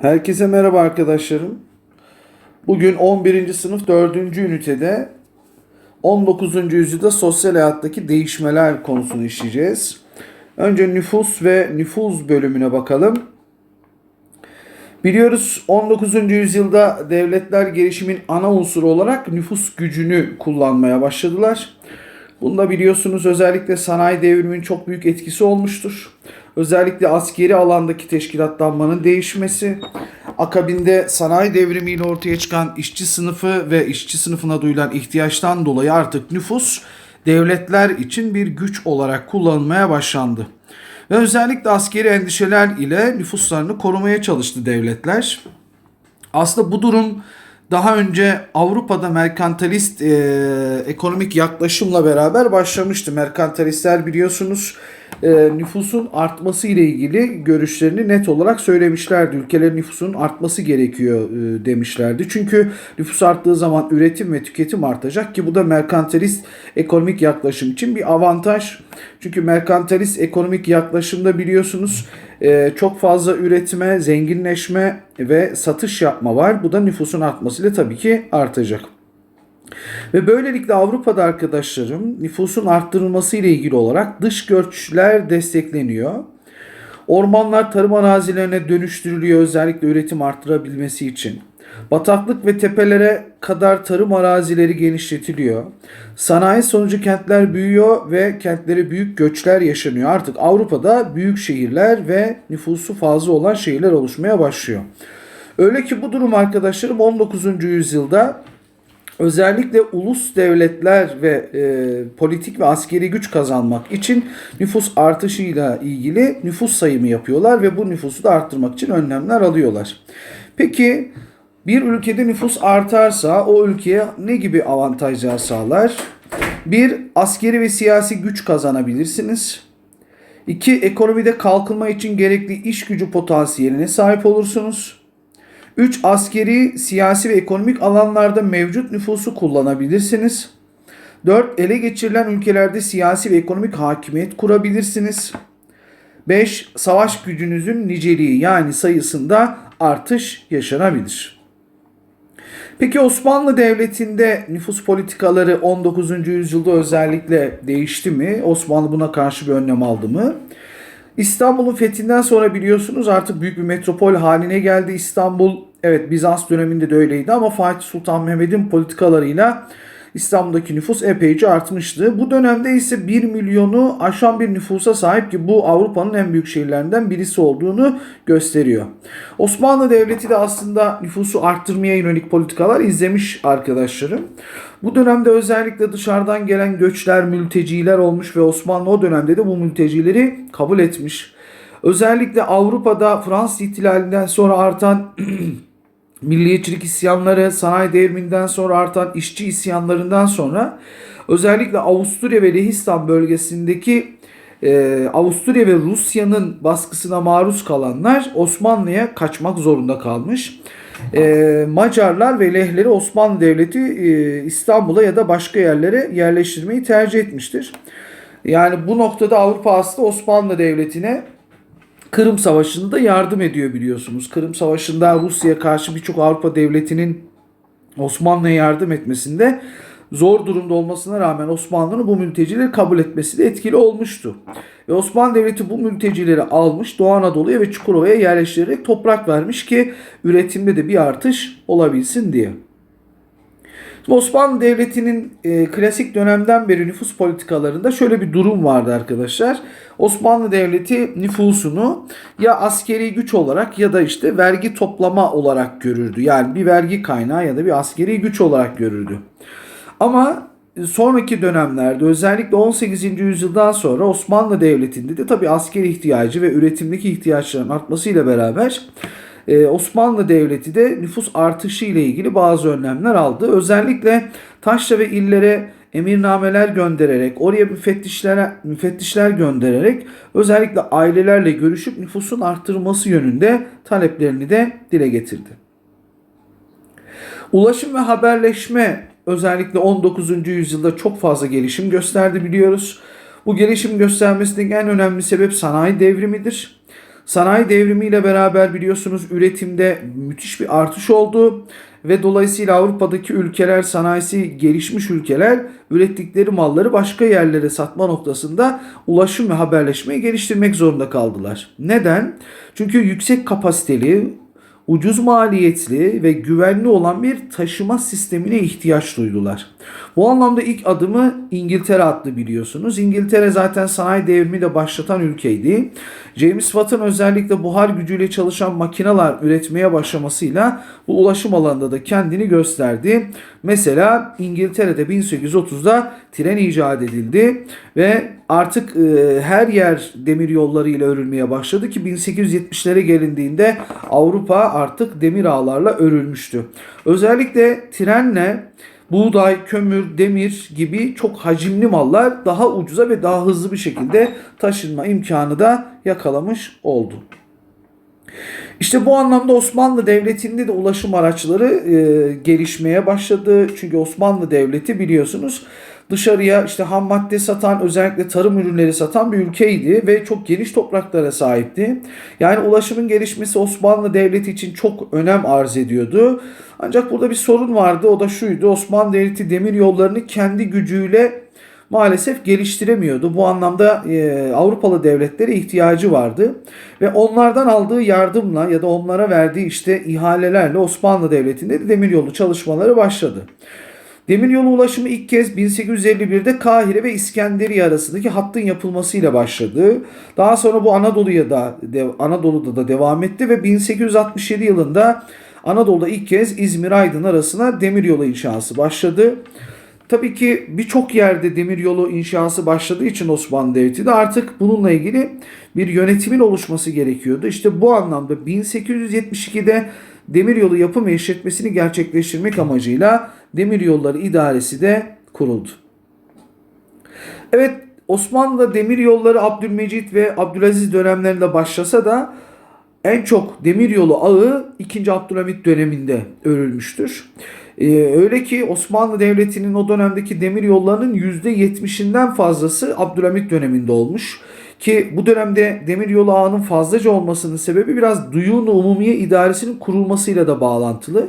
Herkese merhaba arkadaşlarım. Bugün 11. sınıf 4. ünitede 19. yüzyılda sosyal hayattaki değişmeler konusunu işleyeceğiz. Önce nüfus ve nüfuz bölümüne bakalım. Biliyoruz 19. yüzyılda devletler gelişimin ana unsuru olarak nüfus gücünü kullanmaya başladılar. Bunda biliyorsunuz özellikle sanayi devriminin çok büyük etkisi olmuştur. Özellikle askeri alandaki teşkilatlanmanın değişmesi, akabinde sanayi devrimiyle ortaya çıkan işçi sınıfı ve işçi sınıfına duyulan ihtiyaçtan dolayı artık nüfus devletler için bir güç olarak kullanılmaya başlandı. Ve özellikle askeri endişeler ile nüfuslarını korumaya çalıştı devletler. Aslında bu durum daha önce Avrupa'da merkantilist e, ekonomik yaklaşımla beraber başlamıştı. Merkantilistler biliyorsunuz e, nüfusun artması ile ilgili görüşlerini net olarak söylemişlerdi. Ülkelerin nüfusunun artması gerekiyor e, demişlerdi. Çünkü nüfus arttığı zaman üretim ve tüketim artacak ki bu da merkantilist ekonomik yaklaşım için bir avantaj. Çünkü merkantilist ekonomik yaklaşımda biliyorsunuz e, çok fazla üretme, zenginleşme ve satış yapma var. Bu da nüfusun artmasıyla tabii ki artacak. Ve böylelikle Avrupa'da arkadaşlarım nüfusun arttırılması ile ilgili olarak dış göçler destekleniyor. Ormanlar tarım arazilerine dönüştürülüyor özellikle üretim arttırabilmesi için. Bataklık ve tepelere kadar tarım arazileri genişletiliyor. Sanayi sonucu kentler büyüyor ve kentlere büyük göçler yaşanıyor. Artık Avrupa'da büyük şehirler ve nüfusu fazla olan şehirler oluşmaya başlıyor. Öyle ki bu durum arkadaşlarım 19. yüzyılda özellikle ulus devletler ve e, politik ve askeri güç kazanmak için nüfus artışıyla ilgili nüfus sayımı yapıyorlar ve bu nüfusu da arttırmak için önlemler alıyorlar. Peki bir ülkede nüfus artarsa o ülkeye ne gibi avantajlar sağlar? Bir, askeri ve siyasi güç kazanabilirsiniz. İki, ekonomide kalkınma için gerekli iş gücü potansiyeline sahip olursunuz. 3. Askeri, siyasi ve ekonomik alanlarda mevcut nüfusu kullanabilirsiniz. 4. Ele geçirilen ülkelerde siyasi ve ekonomik hakimiyet kurabilirsiniz. 5. Savaş gücünüzün niceliği yani sayısında artış yaşanabilir. Peki Osmanlı Devleti'nde nüfus politikaları 19. yüzyılda özellikle değişti mi? Osmanlı buna karşı bir önlem aldı mı? İstanbul'un fethinden sonra biliyorsunuz artık büyük bir metropol haline geldi İstanbul. Evet Bizans döneminde de öyleydi ama Fatih Sultan Mehmet'in politikalarıyla İstanbul'daki nüfus epeyce artmıştı. Bu dönemde ise 1 milyonu aşan bir nüfusa sahip ki bu Avrupa'nın en büyük şehirlerinden birisi olduğunu gösteriyor. Osmanlı Devleti de aslında nüfusu arttırmaya yönelik politikalar izlemiş arkadaşlarım. Bu dönemde özellikle dışarıdan gelen göçler, mülteciler olmuş ve Osmanlı o dönemde de bu mültecileri kabul etmiş. Özellikle Avrupa'da Fransız ihtilalinden sonra artan milliyetçilik isyanları, sanayi devriminden sonra artan işçi isyanlarından sonra özellikle Avusturya ve Lehistan bölgesindeki e, Avusturya ve Rusya'nın baskısına maruz kalanlar Osmanlı'ya kaçmak zorunda kalmış. E, Macarlar ve Lehleri Osmanlı Devleti e, İstanbul'a ya da başka yerlere yerleştirmeyi tercih etmiştir. Yani bu noktada Avrupa aslında Osmanlı Devleti'ne Kırım Savaşı'nda yardım ediyor biliyorsunuz. Kırım Savaşı'nda Rusya karşı birçok Avrupa devletinin Osmanlı'ya yardım etmesinde zor durumda olmasına rağmen Osmanlı'nın bu mültecileri kabul etmesi de etkili olmuştu. Ve Osmanlı Devleti bu mültecileri almış Doğu Anadolu'ya ve Çukurova'ya yerleştirerek toprak vermiş ki üretimde de bir artış olabilsin diye. Osmanlı Devleti'nin e, klasik dönemden beri nüfus politikalarında şöyle bir durum vardı arkadaşlar. Osmanlı Devleti nüfusunu ya askeri güç olarak ya da işte vergi toplama olarak görürdü. Yani bir vergi kaynağı ya da bir askeri güç olarak görürdü. Ama sonraki dönemlerde özellikle 18. yüzyıldan sonra Osmanlı Devleti'nde de tabii askeri ihtiyacı ve üretimdeki ihtiyaçların artmasıyla beraber ee, Osmanlı Devleti de nüfus artışı ile ilgili bazı önlemler aldı. Özellikle taşra ve illere emirnameler göndererek, oraya müfettişlere, müfettişler göndererek özellikle ailelerle görüşüp nüfusun arttırılması yönünde taleplerini de dile getirdi. Ulaşım ve haberleşme özellikle 19. yüzyılda çok fazla gelişim gösterdi biliyoruz. Bu gelişim göstermesindeki en önemli sebep sanayi devrimidir. Sanayi devrimiyle beraber biliyorsunuz üretimde müthiş bir artış oldu ve dolayısıyla Avrupa'daki ülkeler sanayisi gelişmiş ülkeler ürettikleri malları başka yerlere satma noktasında ulaşım ve haberleşmeyi geliştirmek zorunda kaldılar. Neden? Çünkü yüksek kapasiteli, ucuz maliyetli ve güvenli olan bir taşıma sistemine ihtiyaç duydular. Bu anlamda ilk adımı İngiltere attı biliyorsunuz. İngiltere zaten sanayi devrimi de başlatan ülkeydi. James Watt'ın özellikle buhar gücüyle çalışan makineler üretmeye başlamasıyla bu ulaşım alanında da kendini gösterdi. Mesela İngiltere'de 1830'da tren icat edildi ve artık e, her yer demir yollarıyla örülmeye başladı ki 1870'lere gelindiğinde Avrupa artık demir ağlarla örülmüştü. Özellikle trenle buğday, kömür, demir gibi çok hacimli mallar daha ucuza ve daha hızlı bir şekilde taşınma imkanı da yakalamış oldu. İşte bu anlamda Osmanlı Devleti'nde de ulaşım araçları e, gelişmeye başladı. Çünkü Osmanlı Devleti biliyorsunuz dışarıya işte ham madde satan özellikle tarım ürünleri satan bir ülkeydi ve çok geniş topraklara sahipti. Yani ulaşımın gelişmesi Osmanlı Devleti için çok önem arz ediyordu. Ancak burada bir sorun vardı o da şuydu Osmanlı Devleti demir yollarını kendi gücüyle maalesef geliştiremiyordu. Bu anlamda e, Avrupalı devletlere ihtiyacı vardı ve onlardan aldığı yardımla ya da onlara verdiği işte ihalelerle Osmanlı Devleti'nde de demiryolu çalışmaları başladı. Demiryolu ulaşımı ilk kez 1851'de Kahire ve İskenderiye arasındaki hattın yapılmasıyla başladı. Daha sonra bu Anadolu'ya da Anadolu'da da devam etti ve 1867 yılında Anadolu'da ilk kez İzmir-Aydın arasına demiryolu inşası başladı. Tabii ki birçok yerde demiryolu inşası başladığı için Osmanlı Devleti de artık bununla ilgili bir yönetimin oluşması gerekiyordu. İşte bu anlamda 1872'de demiryolu yapım işletmesini gerçekleştirmek amacıyla Demiryolları İdaresi de kuruldu. Evet Osmanlı demiryolları Abdülmecit ve Abdülaziz dönemlerinde başlasa da en çok demiryolu ağı 2. Abdülhamit döneminde örülmüştür. Ee, öyle ki Osmanlı Devleti'nin o dönemdeki demir yollarının %70'inden fazlası Abdülhamit döneminde olmuş. Ki bu dönemde demir yolu ağının fazlaca olmasının sebebi biraz Duyun Umumiye İdaresi'nin kurulmasıyla da bağlantılı.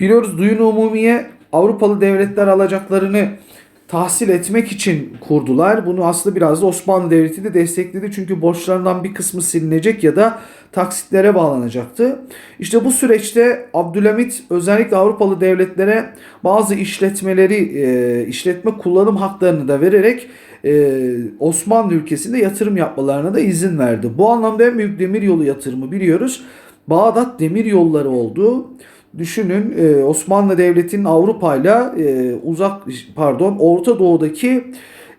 Biliyoruz Duyun Umumiye Avrupalı devletler alacaklarını tahsil etmek için kurdular. Bunu aslında biraz da Osmanlı Devleti de destekledi. Çünkü borçlarından bir kısmı silinecek ya da taksitlere bağlanacaktı. İşte bu süreçte Abdülhamit özellikle Avrupalı devletlere bazı işletmeleri, e, işletme kullanım haklarını da vererek e, Osmanlı ülkesinde yatırım yapmalarına da izin verdi. Bu anlamda en büyük demir yolu yatırımı biliyoruz. Bağdat demir yolları oldu. Düşünün e, Osmanlı Devleti'nin Avrupa ile uzak pardon Orta Doğu'daki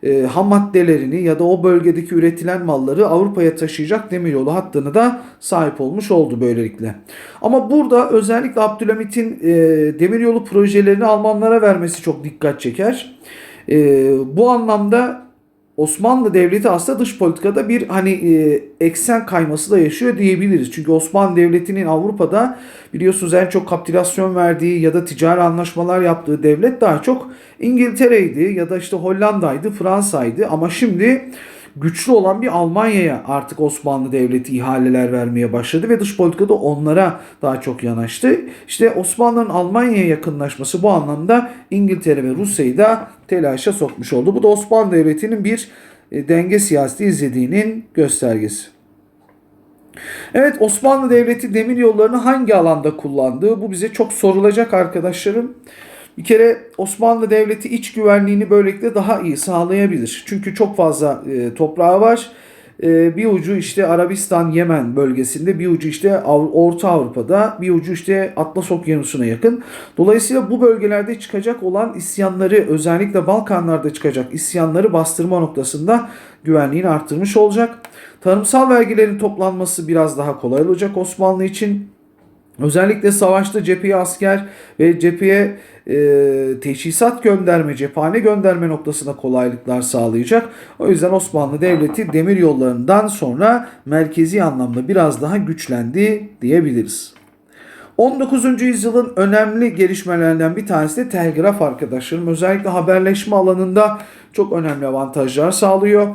e, ham maddelerini ya da o bölgedeki üretilen malları Avrupa'ya taşıyacak demiryolu hattını da sahip olmuş oldu böylelikle. Ama burada özellikle Abdülhamit'in e, demiryolu projelerini Almanlara vermesi çok dikkat çeker. E, bu anlamda Osmanlı Devleti aslında dış politikada bir hani e, eksen kayması da yaşıyor diyebiliriz. Çünkü Osmanlı Devleti'nin Avrupa'da biliyorsunuz en çok kapitülasyon verdiği ya da ticari anlaşmalar yaptığı devlet daha çok İngiltere'ydi ya da işte Hollanda'ydı, Fransa'ydı ama şimdi güçlü olan bir Almanya'ya artık Osmanlı Devleti ihaleler vermeye başladı ve dış politikada onlara daha çok yanaştı. İşte Osmanlı'nın Almanya'ya yakınlaşması bu anlamda İngiltere ve Rusya'yı da telaşa sokmuş oldu. Bu da Osmanlı Devleti'nin bir e, denge siyaseti izlediğinin göstergesi. Evet Osmanlı Devleti demir yollarını hangi alanda kullandığı bu bize çok sorulacak arkadaşlarım. Bir kere Osmanlı Devleti iç güvenliğini böylelikle daha iyi sağlayabilir. Çünkü çok fazla e, toprağı var. E, bir ucu işte Arabistan, Yemen bölgesinde, bir ucu işte Av- Orta Avrupa'da, bir ucu işte Atlas Okyanusu'na yakın. Dolayısıyla bu bölgelerde çıkacak olan isyanları, özellikle Balkanlarda çıkacak isyanları bastırma noktasında güvenliğini arttırmış olacak. Tarımsal vergilerin toplanması biraz daha kolay olacak Osmanlı için. Özellikle savaşta cepheye asker ve cepheye e, teçhizat gönderme, cephane gönderme noktasında kolaylıklar sağlayacak. O yüzden Osmanlı Devleti demir yollarından sonra merkezi anlamda biraz daha güçlendi diyebiliriz. 19. yüzyılın önemli gelişmelerinden bir tanesi de telgraf arkadaşlarım. Özellikle haberleşme alanında çok önemli avantajlar sağlıyor.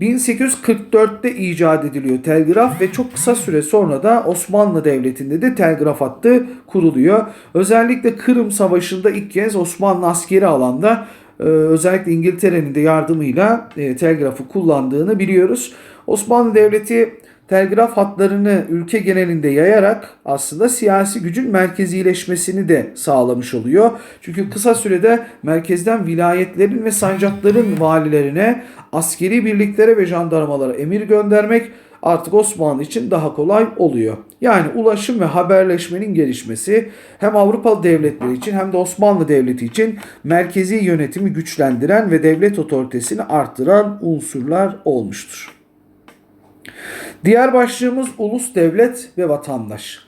1844'te icat ediliyor telgraf ve çok kısa süre sonra da Osmanlı Devleti'nde de telgraf hattı kuruluyor. Özellikle Kırım Savaşı'nda ilk kez Osmanlı askeri alanda e, özellikle İngiltere'nin de yardımıyla e, telgrafı kullandığını biliyoruz. Osmanlı Devleti telgraf hatlarını ülke genelinde yayarak aslında siyasi gücün merkezileşmesini de sağlamış oluyor. Çünkü kısa sürede merkezden vilayetlerin ve sancakların valilerine, askeri birliklere ve jandarmalara emir göndermek artık Osmanlı için daha kolay oluyor. Yani ulaşım ve haberleşmenin gelişmesi hem Avrupalı devletleri için hem de Osmanlı Devleti için merkezi yönetimi güçlendiren ve devlet otoritesini arttıran unsurlar olmuştur. Diğer başlığımız ulus devlet ve vatandaş.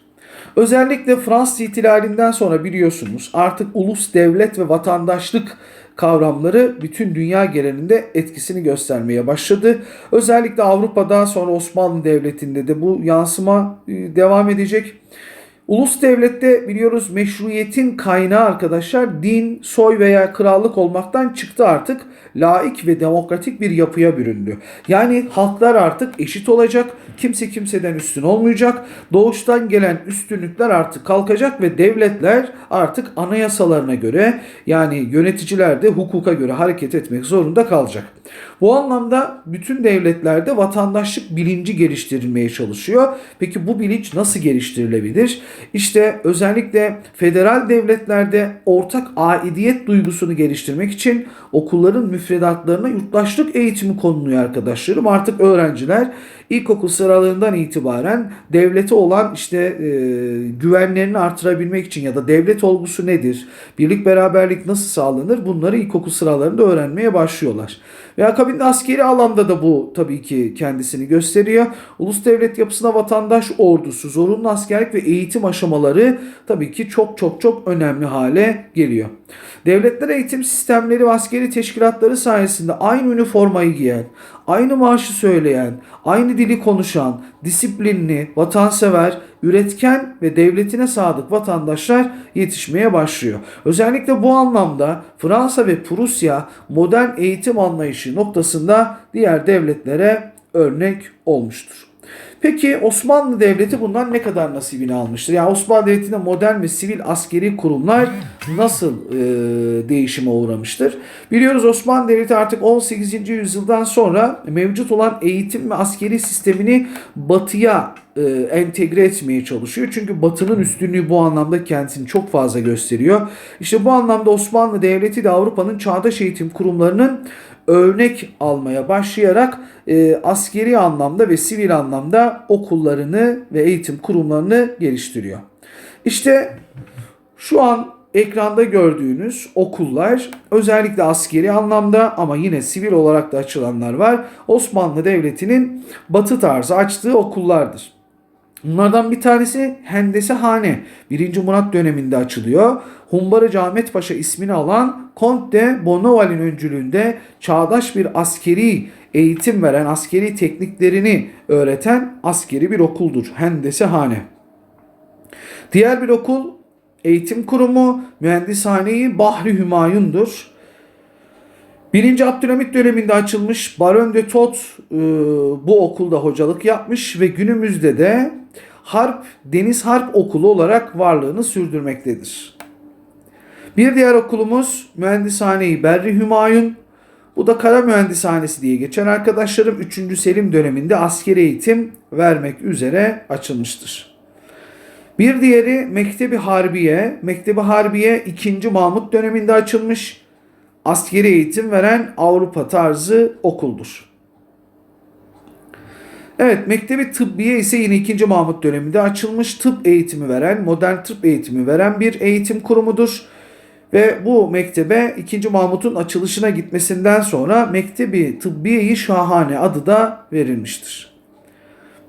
Özellikle Fransız ihtilalinden sonra biliyorsunuz artık ulus devlet ve vatandaşlık kavramları bütün dünya genelinde etkisini göstermeye başladı. Özellikle Avrupa'da sonra Osmanlı Devleti'nde de bu yansıma e, devam edecek. Ulus devlette biliyoruz meşruiyetin kaynağı arkadaşlar din, soy veya krallık olmaktan çıktı artık. Laik ve demokratik bir yapıya büründü. Yani halklar artık eşit olacak. Kimse kimseden üstün olmayacak. Doğuştan gelen üstünlükler artık kalkacak ve devletler artık anayasalarına göre yani yöneticiler de hukuka göre hareket etmek zorunda kalacak. Bu anlamda bütün devletlerde vatandaşlık bilinci geliştirilmeye çalışıyor. Peki bu bilinç nasıl geliştirilebilir? İşte özellikle federal devletlerde ortak aidiyet duygusunu geliştirmek için okulların müfredatlarına yurttaşlık eğitimi konuluyor arkadaşlarım. Artık öğrenciler ilkokul sıralarından itibaren devlete olan işte e, güvenlerini artırabilmek için ya da devlet olgusu nedir, birlik beraberlik nasıl sağlanır bunları ilkokul sıralarında öğrenmeye başlıyorlar. Ve akabinde askeri alanda da bu tabii ki kendisini gösteriyor. Ulus devlet yapısına vatandaş ordusu, zorunlu askerlik ve eğitim aşamaları tabii ki çok çok çok önemli hale geliyor. Devletler eğitim sistemleri ve askeri teşkilatları sayesinde aynı üniformayı giyen, aynı maaşı söyleyen, aynı dili konuşan, disiplinli, vatansever, üretken ve devletine sadık vatandaşlar yetişmeye başlıyor. Özellikle bu anlamda Fransa ve Prusya modern eğitim anlayışı noktasında diğer devletlere örnek olmuştur. Peki Osmanlı Devleti bundan ne kadar nasibini almıştır? Yani Osmanlı Devleti'nde modern ve sivil askeri kurumlar nasıl e, değişime uğramıştır? Biliyoruz Osmanlı Devleti artık 18. yüzyıldan sonra mevcut olan eğitim ve askeri sistemini batıya e, entegre etmeye çalışıyor. Çünkü Batı'nın üstünlüğü bu anlamda kendisini çok fazla gösteriyor. İşte bu anlamda Osmanlı Devleti de Avrupa'nın çağdaş eğitim kurumlarının örnek almaya başlayarak e, askeri anlamda ve sivil anlamda okullarını ve eğitim kurumlarını geliştiriyor. İşte şu an ekranda gördüğünüz okullar özellikle askeri anlamda ama yine sivil olarak da açılanlar var. Osmanlı Devleti'nin batı tarzı açtığı okullardır. Bunlardan bir tanesi Hendesehane. 1. Murat döneminde açılıyor. Humbaracı Ahmet Paşa ismini alan Conte Bonoval'in öncülüğünde çağdaş bir askeri eğitim veren, askeri tekniklerini öğreten askeri bir okuldur. Hendesehane. Diğer bir okul eğitim kurumu Mühendishane-i Bahri Hümayun'dur. Birinci Abdülhamit döneminde açılmış Baron de Tot e, bu okulda hocalık yapmış ve günümüzde de Harp Deniz Harp Okulu olarak varlığını sürdürmektedir. Bir diğer okulumuz Mühendishane-i Berri Hümayun. Bu da Kara Mühendishanesi diye geçen arkadaşlarım 3. Selim döneminde askeri eğitim vermek üzere açılmıştır. Bir diğeri Mektebi Harbiye. Mektebi Harbiye 2. Mahmut döneminde açılmış askeri eğitim veren Avrupa tarzı okuldur. Evet, Mektebi Tıbbiye ise yine 2. Mahmut döneminde açılmış tıp eğitimi veren, modern tıp eğitimi veren bir eğitim kurumudur. Ve bu mektebe 2. Mahmut'un açılışına gitmesinden sonra Mektebi Tıbbiye-i Şahane adı da verilmiştir.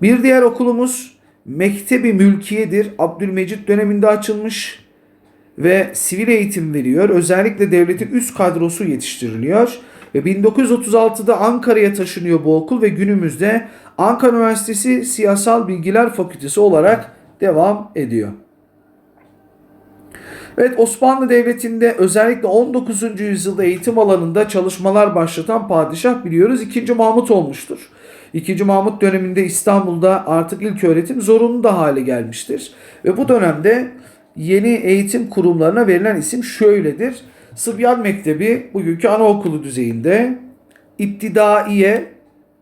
Bir diğer okulumuz Mektebi Mülkiye'dir. Abdülmecit döneminde açılmış ve sivil eğitim veriyor. Özellikle devletin üst kadrosu yetiştiriliyor. Ve 1936'da Ankara'ya taşınıyor bu okul ve günümüzde Ankara Üniversitesi Siyasal Bilgiler Fakültesi olarak devam ediyor. Evet Osmanlı Devleti'nde özellikle 19. yüzyılda eğitim alanında çalışmalar başlatan padişah biliyoruz 2. Mahmut olmuştur. 2. Mahmut döneminde İstanbul'da artık ilk öğretim zorunlu da hale gelmiştir. Ve bu dönemde yeni eğitim kurumlarına verilen isim şöyledir. Sıbyan Mektebi bugünkü anaokulu düzeyinde, İptidaiye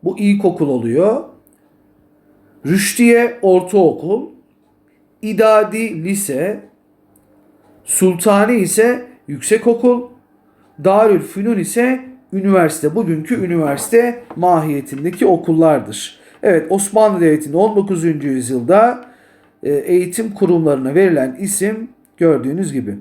bu ilkokul oluyor. Rüştiye ortaokul, İdadi lise, Sultani ise yüksekokul, Darül Fünun ise üniversite. Bugünkü üniversite mahiyetindeki okullardır. Evet Osmanlı Devleti'nde 19. yüzyılda eğitim kurumlarına verilen isim gördüğünüz gibi.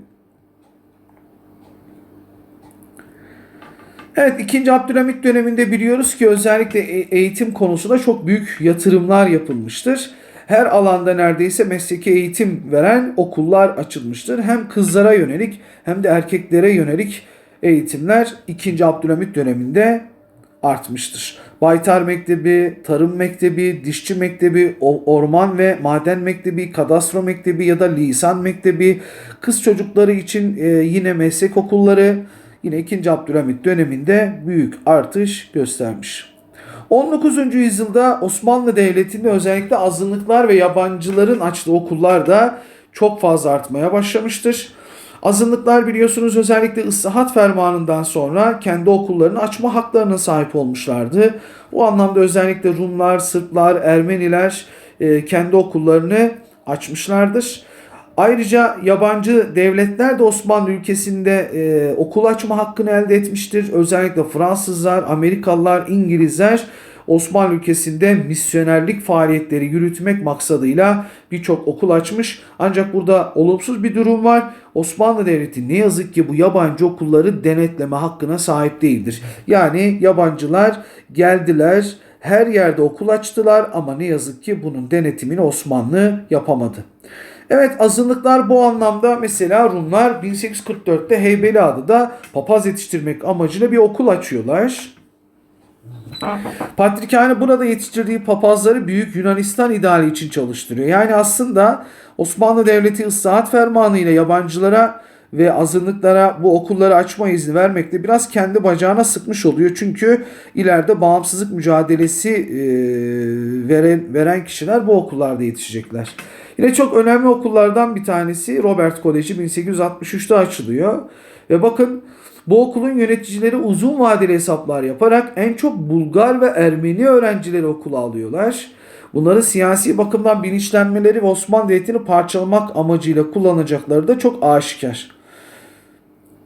Evet 2. Abdülhamit döneminde biliyoruz ki özellikle e- eğitim konusunda çok büyük yatırımlar yapılmıştır. Her alanda neredeyse mesleki eğitim veren okullar açılmıştır. Hem kızlara yönelik hem de erkeklere yönelik eğitimler 2. Abdülhamit döneminde artmıştır. Baytar Mektebi, Tarım Mektebi, Dişçi Mektebi, Orman ve Maden Mektebi, Kadastro Mektebi ya da Lisan Mektebi, kız çocukları için e, yine meslek okulları yine 2. Abdülhamit döneminde büyük artış göstermiş. 19. yüzyılda Osmanlı Devleti'nde özellikle azınlıklar ve yabancıların açtığı okullar da çok fazla artmaya başlamıştır. Azınlıklar biliyorsunuz özellikle ıslahat fermanından sonra kendi okullarını açma haklarına sahip olmuşlardı. Bu anlamda özellikle Rumlar, Sırplar, Ermeniler e, kendi okullarını açmışlardır. Ayrıca yabancı devletler de Osmanlı ülkesinde e, okul açma hakkını elde etmiştir. Özellikle Fransızlar, Amerikalılar, İngilizler Osmanlı ülkesinde misyonerlik faaliyetleri yürütmek maksadıyla birçok okul açmış. Ancak burada olumsuz bir durum var. Osmanlı Devleti ne yazık ki bu yabancı okulları denetleme hakkına sahip değildir. Yani yabancılar geldiler, her yerde okul açtılar ama ne yazık ki bunun denetimini Osmanlı yapamadı. Evet azınlıklar bu anlamda mesela Rumlar 1844'te Heybeliada'da papaz yetiştirmek amacıyla bir okul açıyorlar. Patrikhane burada yetiştirdiği papazları Büyük Yunanistan ideali için çalıştırıyor. Yani aslında Osmanlı Devleti ıslahat fermanı ile yabancılara ve azınlıklara bu okulları açma izni vermekle biraz kendi bacağına sıkmış oluyor. Çünkü ileride bağımsızlık mücadelesi e, veren, veren kişiler bu okullarda yetişecekler. Yine çok önemli okullardan bir tanesi Robert Koleji 1863'te açılıyor. Ve bakın bu okulun yöneticileri uzun vadeli hesaplar yaparak en çok Bulgar ve Ermeni öğrencileri okula alıyorlar. Bunları siyasi bakımdan bilinçlenmeleri ve Osmanlı Devleti'ni parçalamak amacıyla kullanacakları da çok aşikar.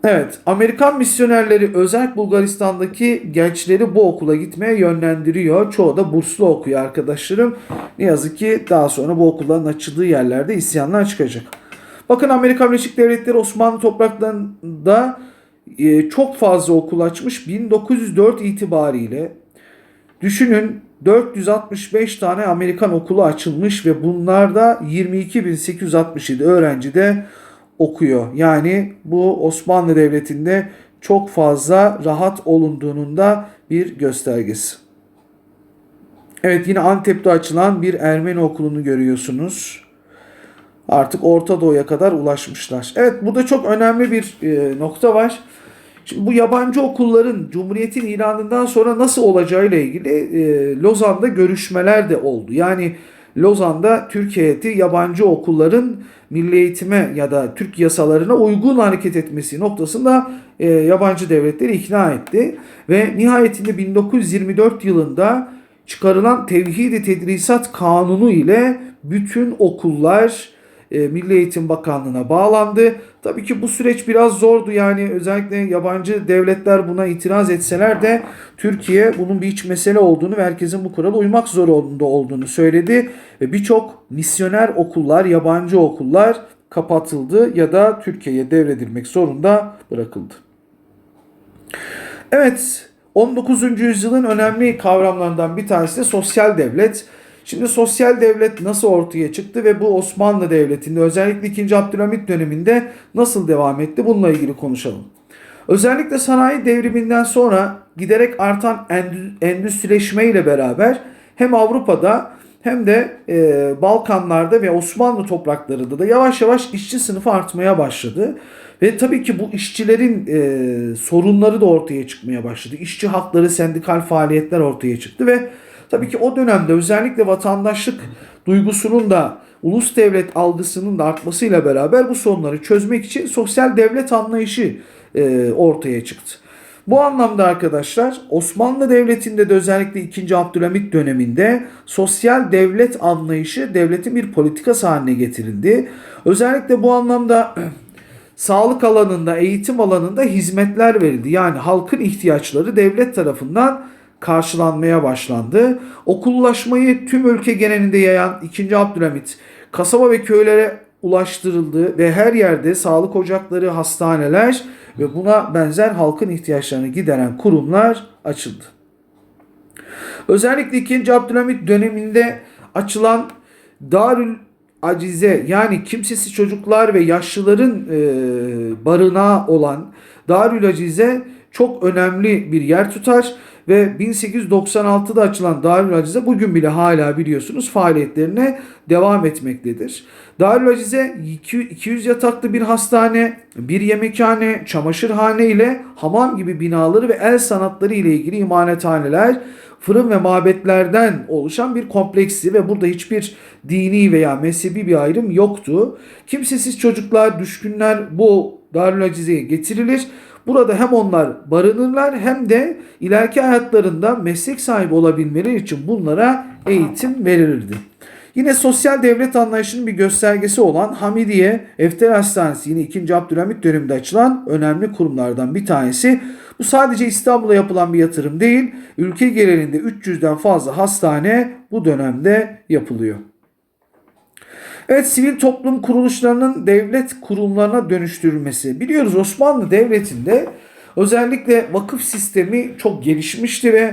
Evet, Amerikan misyonerleri özel Bulgaristan'daki gençleri bu okula gitmeye yönlendiriyor. Çoğu da burslu okuyor arkadaşlarım. Ne yazık ki daha sonra bu okulların açıldığı yerlerde isyanlar çıkacak. Bakın Amerika Birleşik Devletleri Osmanlı topraklarında e, çok fazla okul açmış. 1904 itibariyle düşünün 465 tane Amerikan okulu açılmış ve bunlarda 22.867 öğrenci de okuyor. Yani bu Osmanlı Devleti'nde çok fazla rahat olunduğunun da bir göstergesi. Evet yine Antep'te açılan bir Ermeni okulunu görüyorsunuz. Artık Orta Doğu'ya kadar ulaşmışlar. Evet burada çok önemli bir e, nokta var. Şimdi bu yabancı okulların Cumhuriyet'in ilanından sonra nasıl olacağıyla ilgili e, Lozan'da görüşmeler de oldu. Yani Lozan'da Türk heyeti yabancı okulların milli eğitime ya da Türk yasalarına uygun hareket etmesi noktasında e, yabancı devletleri ikna etti. Ve nihayetinde 1924 yılında çıkarılan Tevhid-i Tedrisat Kanunu ile bütün okullar e, Milli Eğitim Bakanlığı'na bağlandı. Tabii ki bu süreç biraz zordu yani özellikle yabancı devletler buna itiraz etseler de Türkiye bunun bir iç mesele olduğunu ve herkesin bu kurala uymak zorunda olduğunu söyledi. Ve birçok misyoner okullar, yabancı okullar kapatıldı ya da Türkiye'ye devredilmek zorunda bırakıldı. Evet 19. yüzyılın önemli kavramlarından bir tanesi de sosyal devlet. Şimdi sosyal devlet nasıl ortaya çıktı ve bu Osmanlı Devleti'nde özellikle 2. Abdülhamit döneminde nasıl devam etti bununla ilgili konuşalım. Özellikle sanayi devriminden sonra giderek artan endü- endüstrileşme ile beraber hem Avrupa'da hem de e, Balkanlarda ve Osmanlı topraklarında da yavaş yavaş işçi sınıfı artmaya başladı. Ve tabii ki bu işçilerin e, sorunları da ortaya çıkmaya başladı. İşçi hakları, sendikal faaliyetler ortaya çıktı ve tabii ki o dönemde özellikle vatandaşlık duygusunun da ulus devlet algısının da artmasıyla beraber bu sorunları çözmek için sosyal devlet anlayışı e, ortaya çıktı. Bu anlamda arkadaşlar Osmanlı Devleti'nde de özellikle 2. Abdülhamit döneminde sosyal devlet anlayışı devletin bir politikası haline getirildi. Özellikle bu anlamda sağlık alanında, eğitim alanında hizmetler verildi. Yani halkın ihtiyaçları devlet tarafından karşılanmaya başlandı. Okullaşmayı tüm ülke genelinde yayan 2. Abdülhamit kasaba ve köylere ulaştırıldı ve her yerde sağlık ocakları, hastaneler ve buna benzer halkın ihtiyaçlarını gideren kurumlar açıldı. Özellikle 2. Abdülhamit döneminde açılan Darül Acize yani kimsesiz çocuklar ve yaşlıların e, barınağı olan Darül Acize çok önemli bir yer tutar ve 1896'da açılan Darül Acize bugün bile hala biliyorsunuz faaliyetlerine devam etmektedir. Darül Acize 200 yataklı bir hastane, bir yemekhane, çamaşırhane ile hamam gibi binaları ve el sanatları ile ilgili imarethaneler, fırın ve mabetlerden oluşan bir kompleksi ve burada hiçbir dini veya mezhebi bir ayrım yoktu. Kimsesiz çocuklar, düşkünler bu Darül Acize'ye getirilir. Burada hem onlar barınırlar hem de ileriki hayatlarında meslek sahibi olabilmeleri için bunlara eğitim verilirdi. Yine sosyal devlet anlayışının bir göstergesi olan Hamidiye Efter Hastanesi yine 2. Abdülhamit döneminde açılan önemli kurumlardan bir tanesi. Bu sadece İstanbul'a yapılan bir yatırım değil, ülke genelinde 300'den fazla hastane bu dönemde yapılıyor. Evet sivil toplum kuruluşlarının devlet kurumlarına dönüştürülmesi. Biliyoruz Osmanlı Devleti'nde özellikle vakıf sistemi çok gelişmişti ve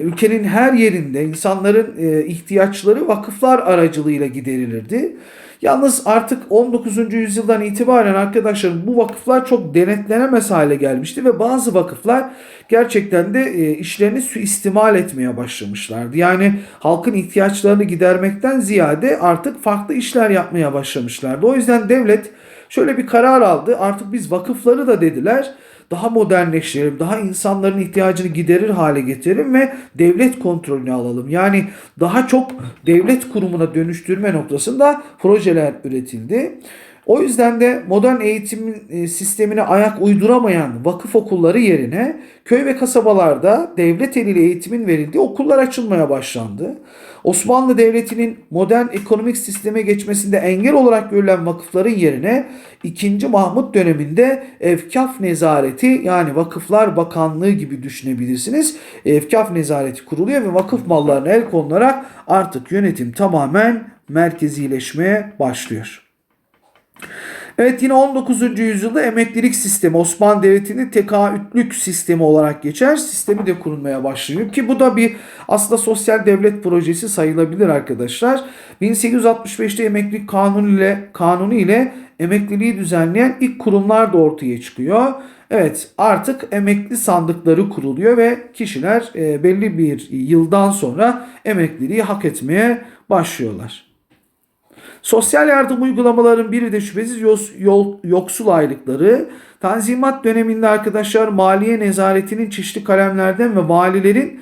ülkenin her yerinde insanların e, ihtiyaçları vakıflar aracılığıyla giderilirdi. Yalnız artık 19. yüzyıldan itibaren arkadaşlar bu vakıflar çok denetlenemez hale gelmişti ve bazı vakıflar gerçekten de e, işlerini suistimal etmeye başlamışlardı. Yani halkın ihtiyaçlarını gidermekten ziyade artık farklı işler yapmaya başlamışlardı. O yüzden devlet şöyle bir karar aldı. Artık biz vakıfları da dediler daha modernleştirelim, daha insanların ihtiyacını giderir hale getirelim ve devlet kontrolünü alalım. Yani daha çok devlet kurumuna dönüştürme noktasında projeler üretildi. O yüzden de modern eğitim e, sistemine ayak uyduramayan vakıf okulları yerine köy ve kasabalarda devlet eliyle eğitimin verildiği okullar açılmaya başlandı. Osmanlı Devleti'nin modern ekonomik sisteme geçmesinde engel olarak görülen vakıfların yerine 2. Mahmut döneminde Efkaf Nezareti yani Vakıflar Bakanlığı gibi düşünebilirsiniz. Efkaf Nezareti kuruluyor ve vakıf mallarına el konularak artık yönetim tamamen merkezileşmeye başlıyor. Evet yine 19. yüzyılda emeklilik sistemi Osmanlı Devleti'nin tekaütlük sistemi olarak geçer. Sistemi de kurulmaya başlıyor ki bu da bir aslında sosyal devlet projesi sayılabilir arkadaşlar. 1865'te emeklilik kanunu ile kanunu ile emekliliği düzenleyen ilk kurumlar da ortaya çıkıyor. Evet artık emekli sandıkları kuruluyor ve kişiler e, belli bir yıldan sonra emekliliği hak etmeye başlıyorlar. Sosyal yardım uygulamaların biri de şüphesiz yoksul aylıkları. Tanzimat döneminde arkadaşlar maliye nezaretinin çeşitli kalemlerden ve valilerin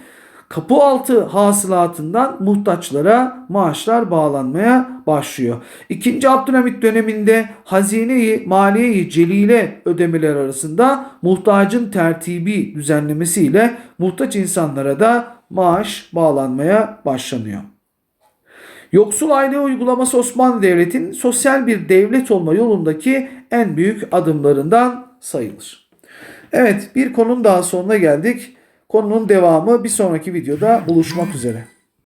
kapı altı hasılatından muhtaçlara maaşlar bağlanmaya başlıyor. İkinci Abdülhamit döneminde hazineyi maliyeyi celile ödemeler arasında muhtacın tertibi düzenlemesiyle muhtaç insanlara da maaş bağlanmaya başlanıyor. Yoksul aile uygulaması Osmanlı Devleti'nin sosyal bir devlet olma yolundaki en büyük adımlarından sayılır. Evet bir konunun daha sonuna geldik. Konunun devamı bir sonraki videoda buluşmak üzere.